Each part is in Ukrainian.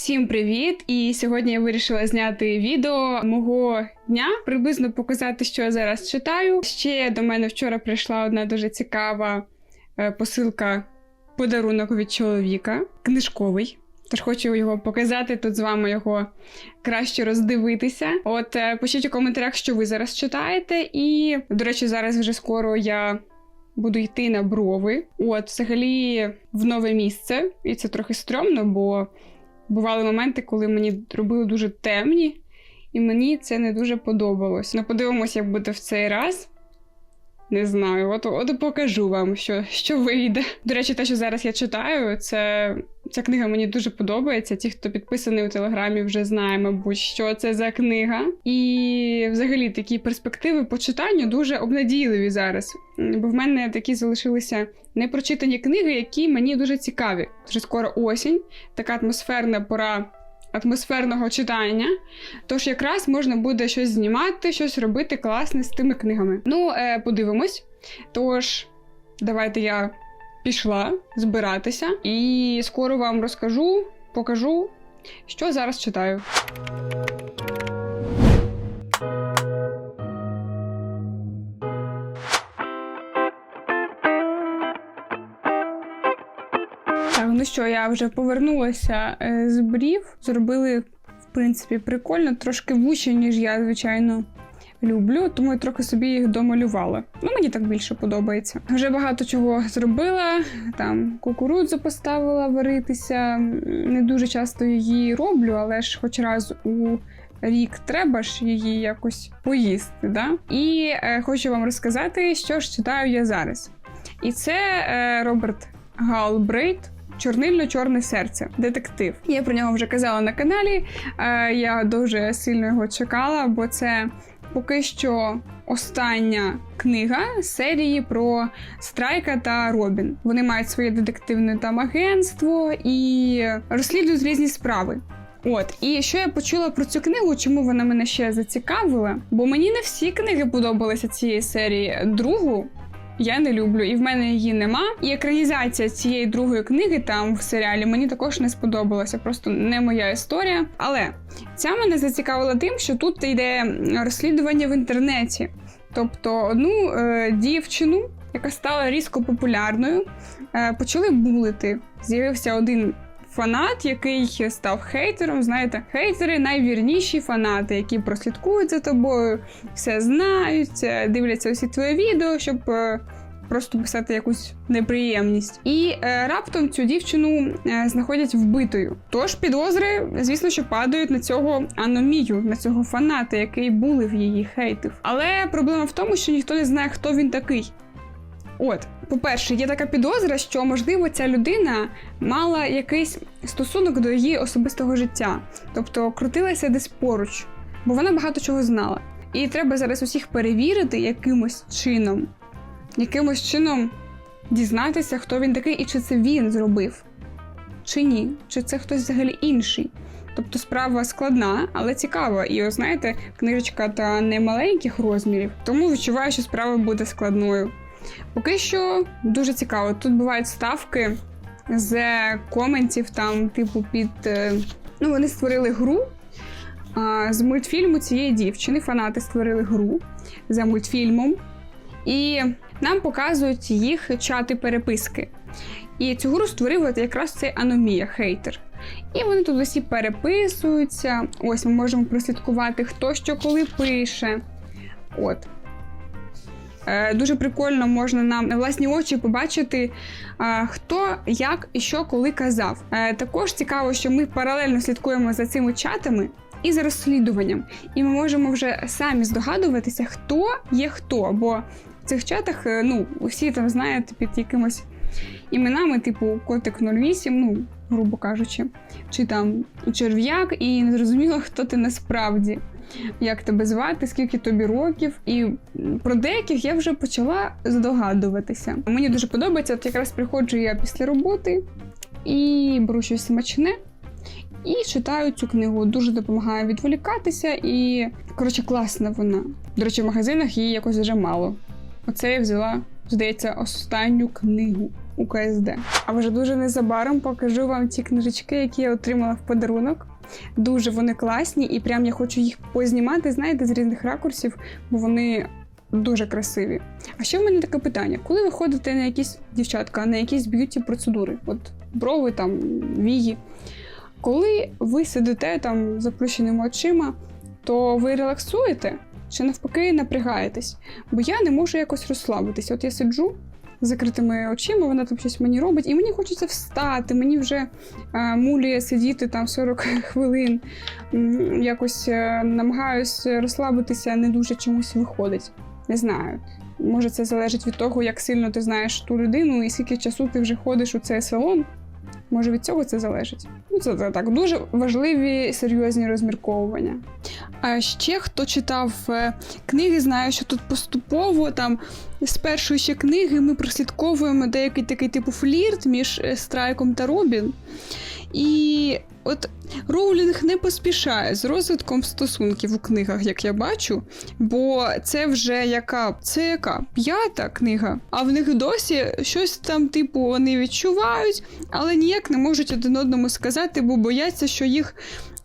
Всім привіт! І сьогодні я вирішила зняти відео мого дня, приблизно показати, що я зараз читаю. Ще до мене вчора прийшла одна дуже цікава е, посилка подарунок від чоловіка, книжковий. Тож хочу його показати, тут з вами його краще роздивитися. От е, пишіть у коментарях, що ви зараз читаєте. І, до речі, зараз вже скоро я буду йти на брови. От, взагалі, в нове місце. І це трохи стрьомно, бо бували моменти, коли мені робили дуже темні, і мені це не дуже подобалось. Ну, подивимося, як буде в цей раз. Не знаю, от, от покажу вам, що, що вийде. До речі, те, що зараз я читаю, це ця книга мені дуже подобається. Ті, хто підписаний у телеграмі, вже знає, мабуть, що це за книга. І взагалі такі перспективи по читанню дуже обнадійливі зараз. Бо в мене такі залишилися непрочитані книги, які мені дуже цікаві. Вже скоро осінь, така атмосферна пора. Атмосферного читання, тож якраз можна буде щось знімати, щось робити класне з тими книгами. Ну, е, подивимось. Тож, давайте я пішла збиратися і скоро вам розкажу, покажу, що зараз читаю. Ну що, я вже повернулася е, з брів. Зробили, в принципі, прикольно, трошки вужче, ніж я, звичайно, люблю, тому я трохи собі їх домалювала. Ну, мені так більше подобається. Вже багато чого зробила. Там кукурудзу поставила варитися. Не дуже часто її роблю, але ж хоч раз у. Рік треба ж її якось поїсти, да? І е, хочу вам розказати, що ж читаю я зараз. І це е, Роберт Галбрейт Чорнильно-чорне серце, детектив. Я про нього вже казала на каналі. Е, я дуже сильно його чекала, бо це поки що остання книга серії про Страйка та Робін. Вони мають своє детективне там агентство і розслідують різні справи. От, і що я почула про цю книгу, чому вона мене ще зацікавила? Бо мені не всі книги подобалися цієї серії. Другу я не люблю, і в мене її нема. І екранізація цієї другої книги там в серіалі мені також не сподобалася, просто не моя історія. Але ця мене зацікавила тим, що тут йде розслідування в інтернеті. Тобто одну е, дівчину, яка стала різко популярною, е, почали булити. З'явився один. Фанат, який став хейтером, знаєте, хейтери найвірніші фанати, які прослідкують за тобою, все знають, е, дивляться усі твої відео, щоб е, просто писати якусь неприємність. І е, раптом цю дівчину е, знаходять вбитою. Тож підозри, звісно, що падають на цього аномію, на цього фаната, який булив її, хейтив. Але проблема в тому, що ніхто не знає, хто він такий. От, по-перше, є така підозра, що можливо ця людина мала якийсь стосунок до її особистого життя, тобто крутилася десь поруч, бо вона багато чого знала. І треба зараз усіх перевірити якимось чином, якимось чином дізнатися, хто він такий і чи це він зробив, чи ні, чи це хтось взагалі інший. Тобто справа складна, але цікава. І ось знаєте, книжечка та не маленьких розмірів, тому відчуваю, що справа буде складною. Поки що дуже цікаво. Тут бувають ставки з коментів, там, типу, під. е, Ну, вони створили гру а, з мультфільму цієї дівчини. Фанати створили гру за мультфільмом. І нам показують їх чати переписки. І цю гру створив от якраз цей аномія, хейтер. І вони тут усі переписуються. Ось ми можемо прослідкувати, хто що коли пише. От. Е, Дуже прикольно можна нам на власні очі побачити, е, хто як і що коли казав. Е, Також цікаво, що ми паралельно слідкуємо за цими чатами і за розслідуванням. І ми можемо вже самі здогадуватися, хто є хто. Бо в цих чатах ну, усі там знаєте під якимось іменами, типу Котик 08, ну, грубо кажучи, чи там черв'як, і не зрозуміло, хто ти насправді як тебе звати, скільки тобі років. І про деяких я вже почала здогадуватися. Мені дуже подобається, от якраз приходжу я після роботи і беру щось смачне. І читаю цю книгу. Дуже допомагає відволікатися, і коротше, класна вона. До речі, в магазинах її якось вже мало. Оце я взяла, здається, останню книгу. У КСД. А вже дуже незабаром покажу вам ті книжечки, які я отримала в подарунок. Дуже вони класні, і прям я хочу їх познімати, знаєте, з різних ракурсів, бо вони дуже красиві. А ще в мене таке питання: коли ви ходите на якісь дівчатка, на якісь б'юті процедури, от брови, там, вії, коли ви сидите там з заплющеними очима, то ви релаксуєте чи навпаки напрягаєтесь? Бо я не можу якось розслабитись. От я сиджу закритими очима, вона там щось мені робить, і мені хочеться встати. Мені вже е, муліє сидіти там 40 хвилин. Якось е, намагаюсь розслабитися, не дуже чомусь виходить. Не знаю. Може, це залежить від того, як сильно ти знаєш ту людину і скільки часу ти вже ходиш у цей салон. Може, від цього це залежить. Ну, це, це так, дуже важливі серйозні розмірковування. А ще хто читав е, книги, знає, що тут поступово там з першої ще книги ми прослідковуємо деякий такий типу флірт між е, Страйком та Робін. І от Роулінг не поспішає з розвитком стосунків у книгах, як я бачу, бо це вже яка це яка? П'ята книга, а в них досі щось там, типу, вони відчувають, але ніяк не можуть один одному сказати, бо бояться, що їх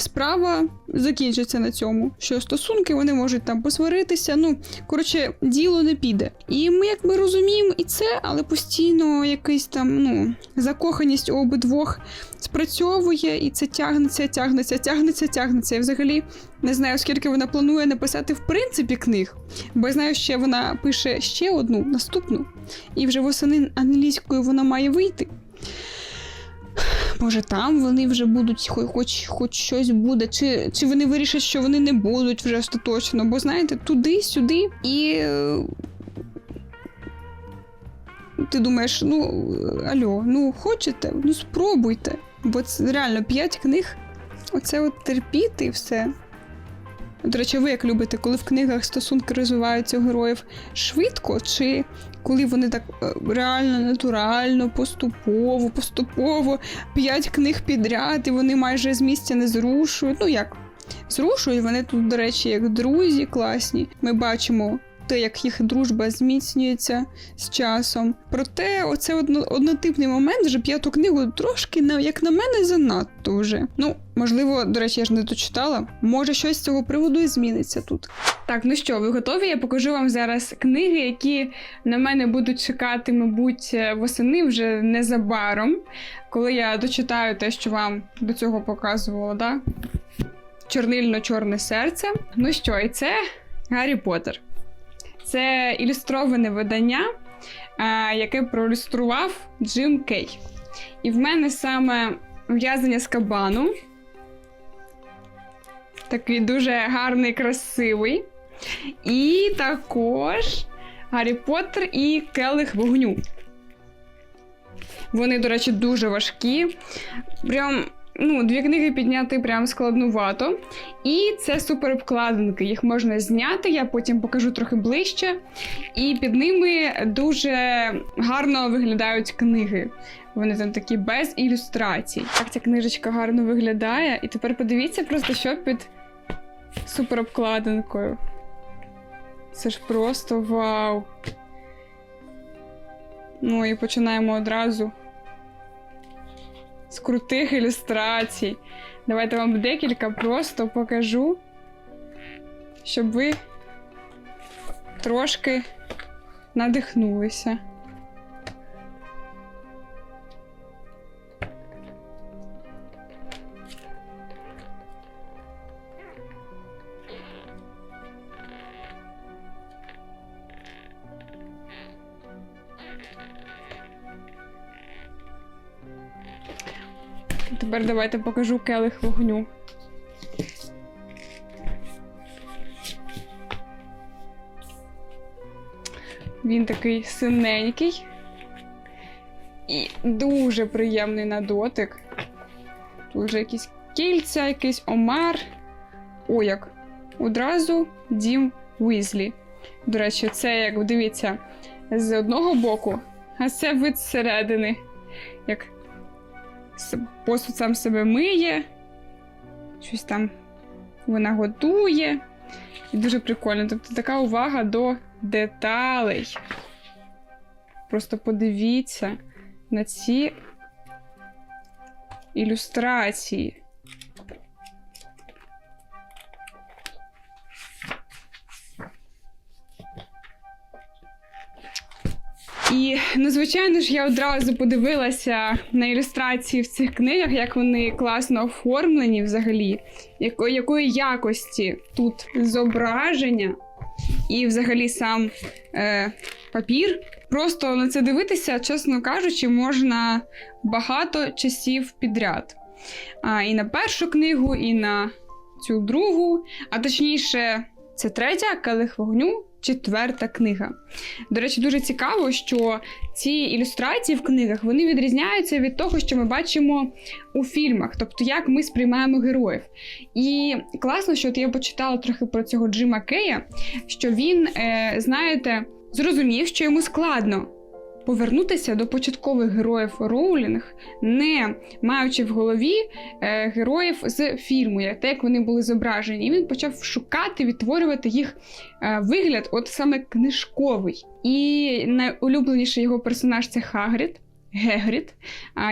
справа закінчиться на цьому. Що стосунки вони можуть там посваритися. Ну коротше, діло не піде. І ми якби розуміємо і це, але постійно якийсь там ну закоханість у обидвох спрацьовує, і це тягнеться, тягнеться, тягнеться, тягнеться. І взагалі не знаю, скільки вона планує написати в принципі книг, бо я знаю, що вона пише ще одну наступну, і вже восени англійською вона має вийти. Може, там вони вже будуть, хо- хоч, хоч щось буде, чи, чи вони вирішать, що вони не будуть вже остаточно, бо знаєте, туди-сюди і. е, Ти думаєш, ну альо, ну хочете, ну спробуйте. Бо це реально п'ять книг. Оце от терпіти і все. До речі, ви як любите, коли в книгах стосунки розвиваються героїв швидко, чи коли вони так е, реально натурально, поступово, поступово, п'ять книг підряд, і вони майже з місця не зрушують. Ну як? Зрушують, вони тут, до речі, як друзі класні. Ми бачимо те, як їх дружба зміцнюється з часом. Проте, оце одно, однотипний момент, вже п'яту книгу трошки, як на мене, занадто вже. Ну, можливо, до речі, я ж не дочитала. Може, щось з цього приводу і зміниться тут. Так, ну що, ви готові? Я покажу вам зараз книги, які на мене будуть чекати, мабуть, восени вже незабаром, коли я дочитаю те, що вам до цього показувала, да? Чорнильно-чорне серце. Ну що, і це Гаррі Поттер. Це ілюстроване видання, е, яке проілюстрував Джим Кей. І в мене саме в'язання з кабану. Такий дуже гарний, красивий. І також Гаррі Поттер і Келих вогню. Вони, до речі, дуже важкі. Прям, ну, дві книги підняти прям складнувато. І це супер обкладинки. Їх можна зняти, я потім покажу трохи ближче. І під ними дуже гарно виглядають книги. Вони там такі без ілюстрацій. Так ця книжечка гарно виглядає. І тепер подивіться просто, що під супер обкладинкою. Це ж просто вау. Ну і починаємо одразу з крутих ілюстрацій. Давайте вам декілька просто покажу, щоб ви трошки надихнулися. Тепер давайте покажу келих вогню. Він такий синенький і дуже приємний на дотик. Тут вже якісь кільця, якийсь омар. О, як одразу дім Уізлі. До речі, це, як дивіться, з одного боку, а це вид зсередини. Як посуд сам себе миє, щось там вона готує. І дуже прикольно. Тобто така увага до деталей. Просто подивіться, на ці ілюстрації. І, ну, ж, я одразу подивилася на ілюстрації в цих книгах, як вони класно оформлені взагалі, яко, якої якості тут зображення і взагалі сам е, папір. Просто на це дивитися, чесно кажучи, можна багато часів підряд. А, і на першу книгу, і на цю другу, а точніше, це третя келих вогню, четверта книга. До речі, дуже цікаво, що ці ілюстрації в книгах вони відрізняються від того, що ми бачимо у фільмах, тобто як ми сприймаємо героїв. І класно, що от я почитала трохи про цього Джима Кея, що він, е, знаєте, зрозумів, що йому складно. Повернутися до початкових героїв Роулінг, не маючи в голові е, героїв з фільму, як те, як вони були зображені. І він почав шукати, відтворювати їх е, вигляд, от саме книжковий. І найулюбленіший його персонаж це Хагрід. Гегрід,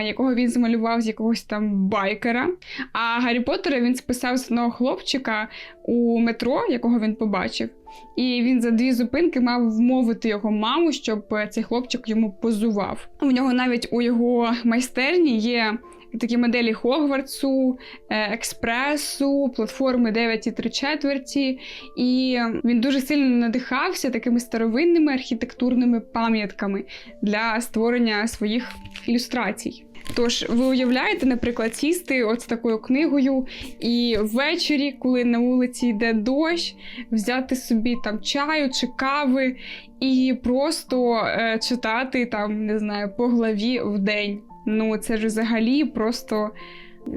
якого він змалював з якогось там байкера. А Гаррі Поттера він списав з одного хлопчика у метро, якого він побачив. І він за дві зупинки мав вмовити його маму, щоб е, цей хлопчик йому позував. У нього навіть у його майстерні є такі моделі Хогвартсу, е, експресу, платформи 9 і 3 четверті. І він дуже сильно надихався такими старовинними архітектурними пам'ятками для створення своїх ілюстрацій. Тож, ви уявляєте, наприклад, сісти от з такою книгою, і ввечері, коли на вулиці йде дощ, взяти собі там чаю чи кави і просто е, читати там, не знаю, по главі в день. Ну, це ж взагалі просто.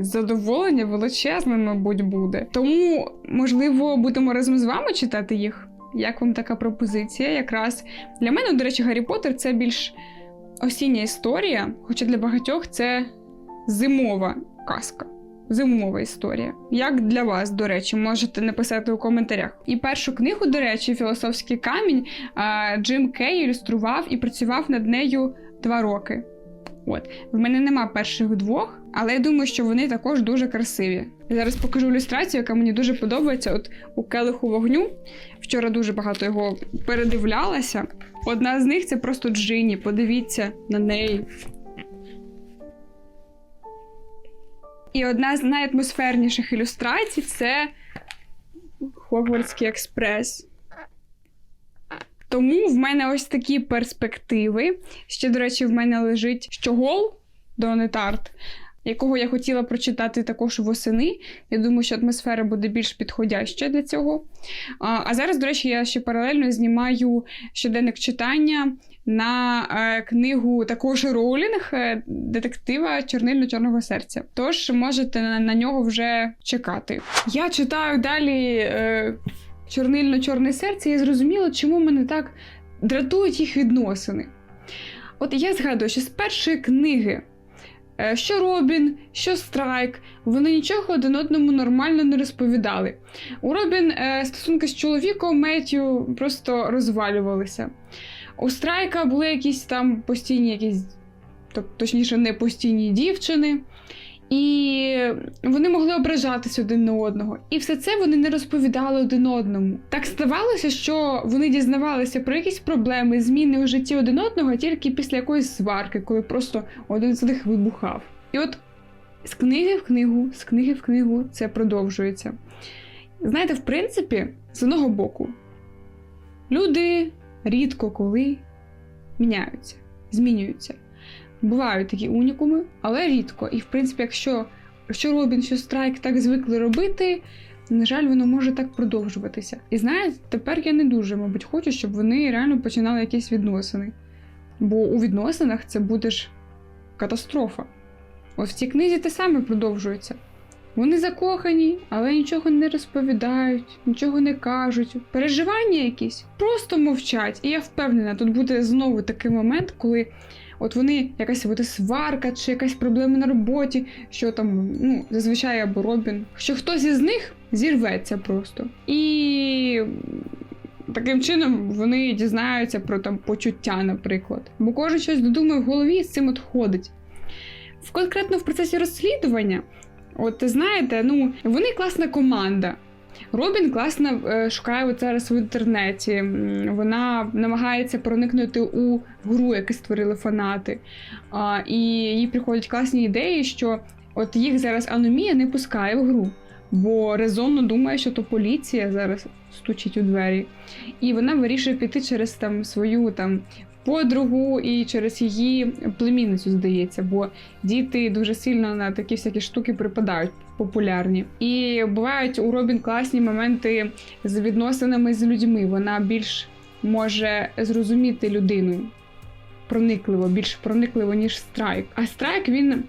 Задоволення величезне, мабуть, буде. Тому, можливо, будемо разом з вами читати їх. Як вам така пропозиція? Якраз для мене, до речі, Гаррі Поттер це більш осіння історія, хоча для багатьох це зимова казка. Зимова історія. Як для вас, до речі, можете написати у коментарях. І першу книгу, до речі, Філософський камінь Джим Кей ілюстрував і працював над нею два роки. От, в мене нема перших двох, але я думаю, що вони також дуже красиві. Я зараз покажу ілюстрацію, яка мені дуже подобається. От у келиху вогню. Вчора дуже багато його передивлялася. Одна з них це просто Джині. Подивіться на неї. І одна з найатмосферніших ілюстрацій це Хогвартський експрес. Тому в мене ось такі перспективи. Ще, до речі, в мене лежить щогол Донетарт, якого я хотіла прочитати також восени. Я думаю, що атмосфера буде більш підходяща для цього. А, зараз, до речі, я ще паралельно знімаю щоденник читання на е, книгу також Роулінг е, детектива Чорнильно-Чорного серця. Тож можете на, на нього вже чекати. Я читаю далі. Чорнильно-чорне серце, я зрозуміла, чому мене так дратують їх відносини. От я згадую, що з першої книги, е, що Робін, що Страйк, вони нічого один одному нормально не розповідали. У Робін е, стосунки з чоловіком Меттю просто розвалювалися. У Страйка були якісь там постійні, якісь, точніше, не постійні дівчини. І вони могли ображатися один на одного. І все це вони не розповідали один одному. Так ставалося, що вони дізнавалися про якісь проблеми, зміни у житті один одного тільки після якоїсь сварки, коли просто один з них вибухав. І от з книги в книгу, з книги в книгу це продовжується. Знаєте, в принципі, з одного боку, люди рідко коли міняються, змінюються. Бувають такі унікуми, але рідко. І в принципі, якщо що Робін, що Страйк так звикли робити, на жаль, воно може так продовжуватися. І знаєте, тепер я не дуже, мабуть, хочу, щоб вони реально починали якісь відносини. Бо у відносинах це буде ж катастрофа. Ось в цій книзі те саме продовжується. Вони закохані, але нічого не розповідають, нічого не кажуть. Переживання якісь просто мовчать. І я впевнена, тут буде знову такий момент, коли от вони якась буде сварка чи якась проблема на роботі, що там, ну, зазвичай або Робін, що хтось із них зірветься просто. І Таким чином вони дізнаються про там почуття, наприклад. Бо кожен щось додумає в голові і з цим от ходить. Конкретно в процесі розслідування, от знаєте, ну вони класна команда. Робін класно е, шукає зараз в інтернеті. Вона намагається проникнути у гру, яку створили фанати. І їй приходять класні ідеї, що от їх зараз аномія не пускає в гру. Бо резонно думає, що то поліція зараз стучить у двері. І вона вирішує піти через там свою там подругу і через її племінницю, здається, бо діти дуже сильно на такі всякі штуки припадають популярні. І бувають у Робін класні моменти з відносинами з людьми. Вона більш може зрозуміти людину проникливо, більш проникливо, ніж страйк. А страйк він.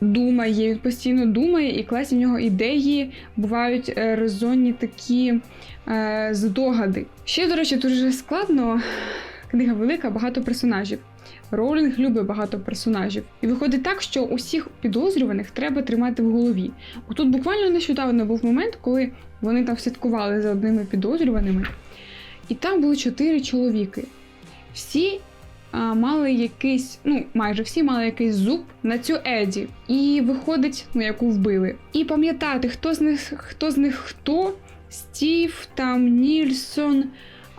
Думає, він постійно думає, і класні в нього ідеї бувають е, резонні такі е, здогади. Ще, до речі, дуже складно. Книга велика, багато персонажів. Роулінг любить багато персонажів. І виходить так, що усіх підозрюваних треба тримати в голові. Отут буквально нещодавно був момент, коли вони там слідкували за одними підозрюваними, і там були чотири чоловіки. Всі а, мали якийсь, ну майже всі мали якийсь зуб на цю Еді. І виходить, ну яку вбили. І пам'ятати, хто з них хто з них хто, Стів, там Нільсон.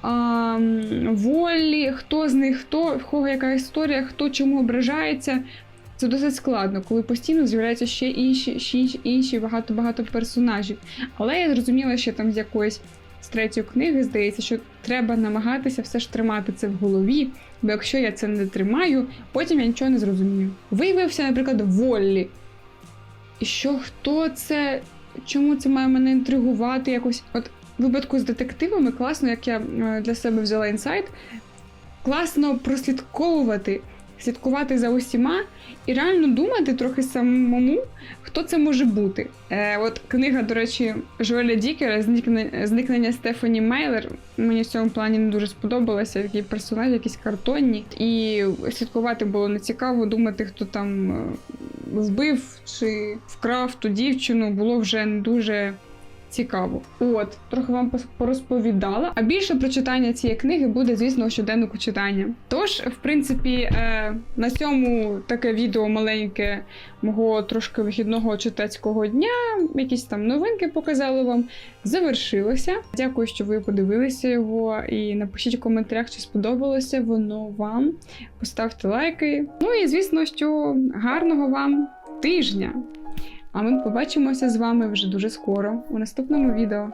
А, Волі, хто з них хто, в кого яка історія, хто чому ображається. Це досить складно, коли постійно з'являються ще інші, ще інші, багато-багато персонажів. Але я зрозуміла, що там з якоїсь з третьої книги здається, що треба намагатися все ж тримати це в голові, бо якщо я це не тримаю, потім я нічого не зрозумію. Виявився, наприклад, Воллі. І що хто це? Чому це має мене інтригувати якось? От випадку з детективами класно, як я е, для себе взяла інсайт, класно прослідковувати, слідкувати за усіма і реально думати трохи самому, хто це може бути. Е, от книга, до речі, Жоеля Дікера «Зникнення, зникнення Стефані Мейлер. Мені в цьому плані не дуже сподобалося, такі персонажі, якісь картонні. І слідкувати було нецікаво, думати, хто там е, вбив чи вкрав ту дівчину, було вже не дуже цікаво. От, трохи вам порозповідала. А більше про читання цієї книги буде, звісно, у щоденнику читання. Тож, в принципі, е, на цьому таке відео маленьке мого трошки вихідного читацького дня, якісь там новинки показали вам, завершилося. Дякую, що ви подивилися його. І напишіть в коментарях, чи сподобалося воно вам. Поставте лайки. Ну і звісно, що гарного вам тижня! А ми побачимося з вами вже дуже скоро у наступному відео.